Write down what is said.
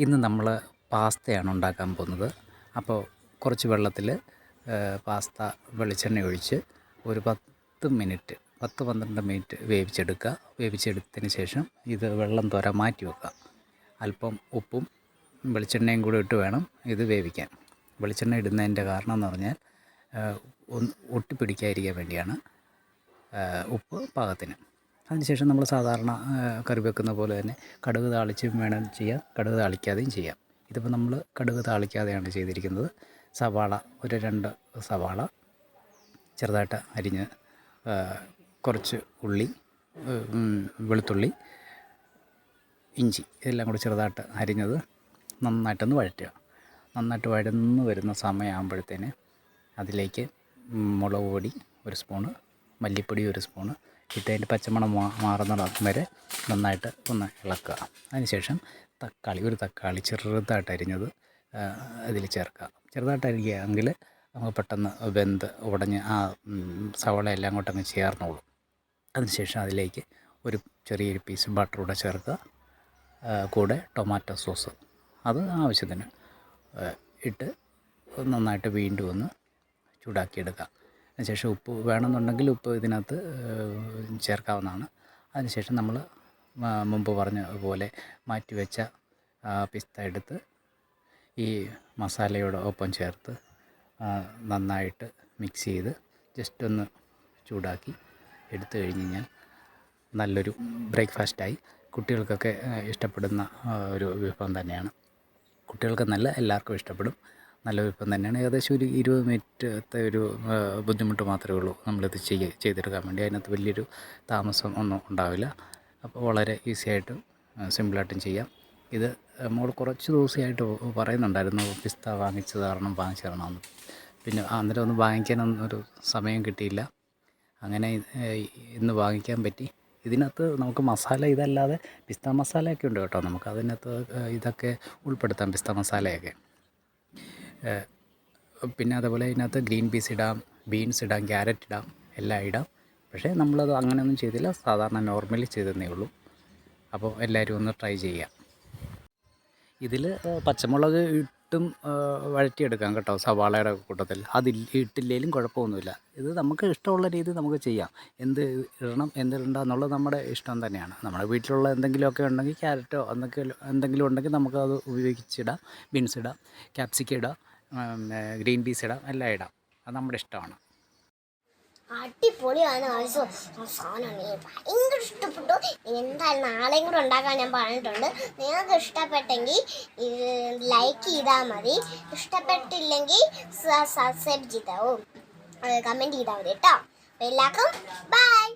ഇന്ന് നമ്മൾ പാസ്തയാണ് ഉണ്ടാക്കാൻ പോകുന്നത്. അപ്പോൾ കുറച്ച് വെള്ളത്തിൽ പാസ്ത വെളിച്ചെണ്ണ ഒഴിച്ച് ഒരു പത്ത് മിനിറ്റ് പത്ത് പന്ത്രണ്ട് മിനിറ്റ് വേവിച്ചെടുക്കുക. വേവിച്ചെടുത്തതിന് ശേഷം ഇത് വെള്ളം തോര മാറ്റി വെക്കുക. അല്പം ഉപ്പും വെളിച്ചെണ്ണയും കൂടി ഇട്ട് വേണം ഇത് വേവിക്കാൻ. വെളിച്ചെണ്ണ ഇടുന്നതിന്റെ കാരണം എന്ന് പറഞ്ഞാൽ ഒട്ടിപ്പിടിക്കാതിരിക്കാൻ വേണ്ടിയാണ്. ഉപ്പ് പാകത്തിന്. അതിനുശേഷം നമ്മൾ സാധാരണ കറി വെക്കുന്ന പോലെ തന്നെ കടുക് താളിച്ചും വേണം ചെയ്യാം കടുക് താളിക്കാതെയും ചെയ്യാം. ഇതിപ്പോൾ നമ്മൾ കടുക് താളിക്കാതെയാണ് ചെയ്തിരിക്കുന്നത്. സവാള ഒരു രണ്ട് സവാള ചെറുതായിട്ട് അരിഞ്ഞ് കുറച്ച് ഉള്ളി വെളുത്തുള്ളി ഇഞ്ചി ഇതെല്ലാം കൂടി ചെറുതായിട്ട് അരിഞ്ഞത് നന്നായിട്ടൊന്ന് വഴറ്റുക. നന്നായിട്ട് വഴന്ന് വരുന്ന സമയമാകുമ്പോഴത്തേന് അതിലേക്ക് മുളക് പൊടി ഒരു സ്പൂണ് മല്ലിപ്പൊടി ഒരു സ്പൂണ് ഇട്ട് അതിന്റെ പച്ചമണം മാറുന്ന വരെ നന്നായിട്ട് ഒന്ന് ഇളക്കുക. അതിനുശേഷം തക്കാളി ഒരു തക്കാളി ചെറുതായിട്ട് അരിഞ്ഞത് അതിൽ ചേർക്കുക. ചെറുതായിട്ട് അരിയുകയാണെങ്കിൽ നമുക്ക് പെട്ടെന്ന് വെന്ത് ഉടഞ്ഞ് ആ സവാള എല്ലാം അങ്ങോട്ടങ്ങ് ചേർന്നോളും. അതിനുശേഷം അതിലേക്ക് ഒരു ചെറിയൊരു പീസ് ബട്ടർ കൂടെ ചേർക്കുക. കൂടെ ടൊമാറ്റോ സോസ് അത് ആവശ്യത്തിന് ഇട്ട് നന്നായിട്ട് വീണ്ടും ഒന്ന് ചൂടാക്കിയെടുക്കുക. അതിനുശേഷം ഉപ്പ് വേണമെന്നുണ്ടെങ്കിൽ ഉപ്പ് ഇതിനകത്ത് ചേർക്കാവുന്നതാണ്. അതിനുശേഷം നമ്മൾ മുമ്പ് പറഞ്ഞ പോലെ മാറ്റി വെച്ച പിസ്ത എടുത്ത് ഈ മസാലയോട് ഒപ്പം ചേർത്ത് നന്നായിട്ട് മിക്സ് ചെയ്ത് ജസ്റ്റ് ഒന്ന് ചൂടാക്കി എടുത്തു കഴിഞ്ഞ് കഴിഞ്ഞാൽ നല്ലൊരു ബ്രേക്ക്ഫാസ്റ്റായി കുട്ടികൾക്കൊക്കെ ഇഷ്ടപ്പെടുന്ന ഒരു വിഭവം തന്നെയാണ്. കുട്ടികൾക്ക് നല്ല എല്ലാവർക്കും ഇഷ്ടപ്പെടും. നല്ല വിഭവം തന്നെയാണ്. ഏകദേശം ഒരു ഇരുപത് മിനിറ്റത്തെ ഒരു ബുദ്ധിമുട്ട് മാത്രമേ ഉള്ളൂ. നമ്മളിത് ചെയ്യ ചെയ്തെടുക്കാൻ വേണ്ടി. അതിനകത്ത് വലിയൊരു താമസം ഒന്നും ഉണ്ടാവില്ല. അപ്പോൾ വളരെ ഈസി ആയിട്ട് സിമ്പിളായിട്ടും ചെയ്യാം. ഇത് മോൾ കുറച്ച് ദിവസമായിട്ട് പറയുന്നുണ്ടായിരുന്നു പിസ്ത വാങ്ങിച്ചു തരണം വാങ്ങിച്ചു തരണമെന്ന്. പിന്നെ അന്നേരം ഒന്നും വാങ്ങിക്കാനൊന്നും ഒരു സമയം കിട്ടിയില്ല. അങ്ങനെ ഇന്ന് വാങ്ങിക്കാൻ പറ്റി. ഇതിനകത്ത് നമുക്ക് മസാല ഇതല്ലാതെ പിസ്ത മസാലയൊക്കെ ഉണ്ട് കേട്ടോ. നമുക്ക് അതിനകത്ത് ഇതൊക്കെ ഉൾപ്പെടുത്താം പിസ്ത മസാലയൊക്കെ. പിന്നെ അതുപോലെ ഇതിനകത്ത് ഗ്രീൻ പീസ് ഇടാം ബീൻസ് ഇടാം ക്യാരറ്റ് ഇടാം എല്ലാം ഇടാം. പക്ഷേ നമ്മളത് അങ്ങനെയൊന്നും ചെയ്തില്ല സാധാരണ നോർമലി ചെയ്തതേ ഉള്ളൂ. അപ്പോൾ എല്ലാവരും ഒന്ന് ട്രൈ ചെയ്യാം ഇതിൽ പച്ചമുളക് ഇട്ടും വഴറ്റിയെടുക്കാം കേട്ടോ സവാളയുടെ കൂട്ടത്തിൽ. അത് ഇട്ടില്ലെങ്കിലും കുഴപ്പമൊന്നുമില്ല. ഇത് നമുക്ക് ഇഷ്ടമുള്ള രീതി നമുക്ക് ചെയ്യാം. എന്ത് ഇടണം എന്ത് ഇടണ്ട എന്നുള്ളത് നമ്മുടെ ഇഷ്ടം തന്നെയാണ്. നമ്മുടെ വീട്ടിലുള്ള എന്തെങ്കിലുമൊക്കെ ഉണ്ടെങ്കിൽ ക്യാരറ്റോ എന്തെങ്കിലും എന്തെങ്കിലും ഉണ്ടെങ്കിൽ നമുക്കത് ഉപയോഗിച്ചിടാം. ബീൻസ് ഇടാം ക്യാപ്സിക്കം ഇടാം. ഗ്രീൻ പീസ് ഇടാം എല്ലാം ഇടാം. അത് നമ്മുടെ ഇഷ്ടമാണ്. അടിപൊളിയാണ് ഭയങ്കര ഇഷ്ടപ്പെട്ടു. എന്തായാലും നാളെയും കൂടെ ഉണ്ടാക്കാൻ ഞാൻ പറഞ്ഞിട്ടുണ്ട്. നിങ്ങൾക്ക് ഇഷ്ടപ്പെട്ടെങ്കിൽ ലൈക്ക് ചെയ്താൽ മതി. ഇഷ്ടപ്പെട്ടില്ലെങ്കിൽ സബ്സ്ക്രൈബ് ചെയ്താവും കമന്റ് ചെയ്താൽ മതി കേട്ടോ. എല്ലാവർക്കും ബൈ